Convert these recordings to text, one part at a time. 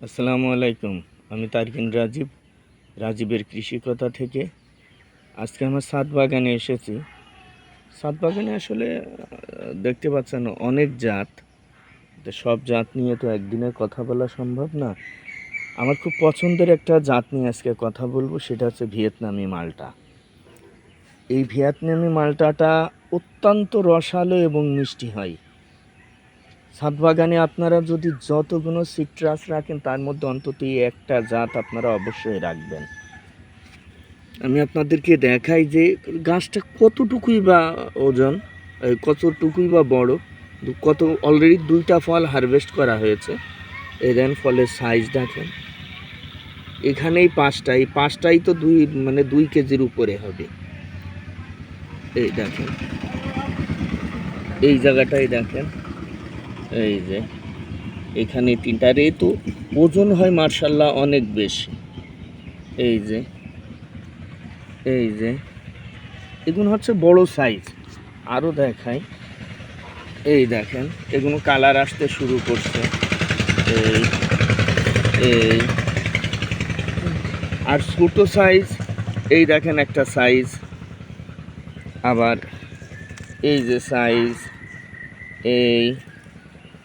আসসালামু আলাইকুম। আমি তারকিন রাজীব, রাজীবের কৃষিকতা থেকে। আজকে আমার সাত বাগানে এসেছি। সাত বাগানে আসলে দেখতে পাচ্ছেন অনেক জাত। তো সব জাত নিয়ে তো একদিনে কথা বলা সম্ভব না। আমার খুব পছন্দের একটা জাত নিয়ে আজকে কথা বলব, সেটা হচ্ছে ভিয়েতনামি মালটা। এই ভিয়েতনামি মালটাটা অত্যন্ত রসালো এবং মিষ্টি হয়। ছাদ বাগানে আপনারা যদি যতগুলো সিট্রাস রাখেন, তার মধ্যে অন্তত একটা জাত আপনারা অবশ্যই রাখবেন। আমি আপনাদেরকে দেখাই যে গাছটা কতটুকুই বা ওজন কতটুকুই বা বড় কত অলরেডি দুইটা ফল হারভেস্ট করা হয়েছে। এই দেন ফলের সাইজ দেখেন। এখানেই পাঁচটা, এই পাঁচটাই তো দুই মানে দুই কেজির উপরে হবে। এই দেখেন। এই জায়গাটাই দেখেন। এই যে, এখানে তিনটার এ তো ওজন হয় মার্শাল্লাহ অনেক বেশি। এই যে এই যে, এগুলো হচ্ছে বড় সাইজ আরও দেখাই। এই দেখেন, এগুলো কালার আসতে শুরু করছে। এই এই, আর ছোটো সাইজ এই দেখেন একটা সাইজ আবার এই যে সাইজ এই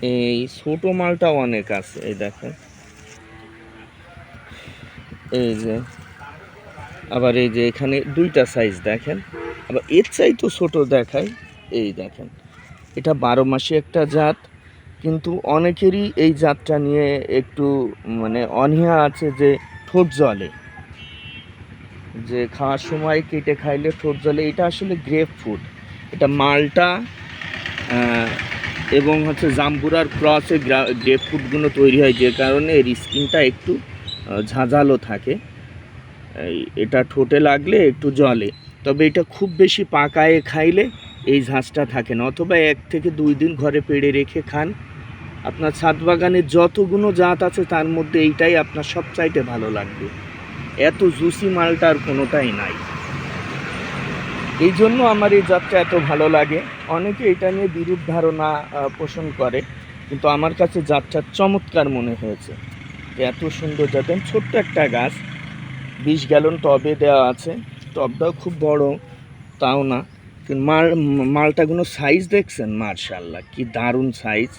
এই ছোট মালটা অনেক আছে, এই দেখেন। এই যে, আবার এই যে এখানে দুইটা সাইজ দেখেন। আবার এর চাই তো ছোট দেখায় এই দেখেন। এটা বারো মাসে একটা জাত, কিন্তু অনেকেরই এই জাতটা নিয়ে একটু মানে অনীহা আছে যে ঠোঁট জলে। যে খাওয়ার সময় কেটে খাইলে ঠোঁট জলে, এটা আসলে গ্রেপ ফুড এটা মালটা এবং হচ্ছে জাম্বুরার ক্রসে ফুডগুলো তৈরি হয়, যে কারণে এর স্কিনটা একটু ঝাঁঝালো থাকে। এটা ঠোঁটে লাগলে একটু জলে। তবে এটা খুব বেশি পাকায়ে খাইলে এই ঝাঁঝটা থাকে না। অথবা এক থেকে দুই দিন ঘরে পেড়ে রেখে খান। আপনার ছাদ বাগানে যতগুলো জাত আছে, তার মধ্যে এইটাই আপনার সবচাইতে ভালো লাগবে। এত জুসি মালটা আর কোনোটাই নাই। এই জন্য আমার এই যাত্রা এত ভালো লাগে। অনেকে এটা নিয়ে বিরূপ ধারণা পোষণ করে, কিন্তু আমার কাছে জাতটা চমৎকার মনে হয়েছে এত সুন্দর জাতের ছোট্ট একটা গাছ, বিশ গ্যালন টবে দেওয়া আছে। টবটাও খুব বড়, তাও না। মাল মালটাগুলো সাইজ দেখছেন? মার্শাল্লাহ, কি দারুণ সাইজ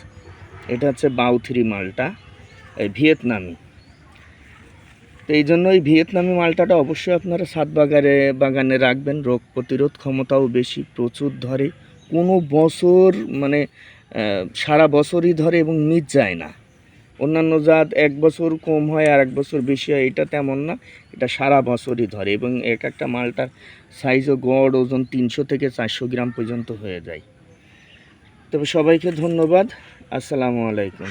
এটা হচ্ছে বাউথরি মালটা, এই ভিয়েতনামি। তো এই জন্য এই ভিয়েতনামি মালটাটা অবশ্যই আপনারা সাত বাগানে বাগানে রাখবেন। রোগ প্রতিরোধ ক্ষমতাও বেশি, প্রচুর ধরে। কোনো বছর মানে সারা বছরই ধরে এবং মিট যায় না। অন্যান্য জাত এক বছর কম হয় আর এক বছর বেশি হয়, এটা তেমন না। এটা সারা বছরই ধরে এবং এক একটা মালটার সাইজও গড় ওজন তিনশো থেকে চারশো গ্রাম পর্যন্ত হয়ে যায়। তবে সবাইকে ধন্যবাদ। আসসালামু আলাইকুম।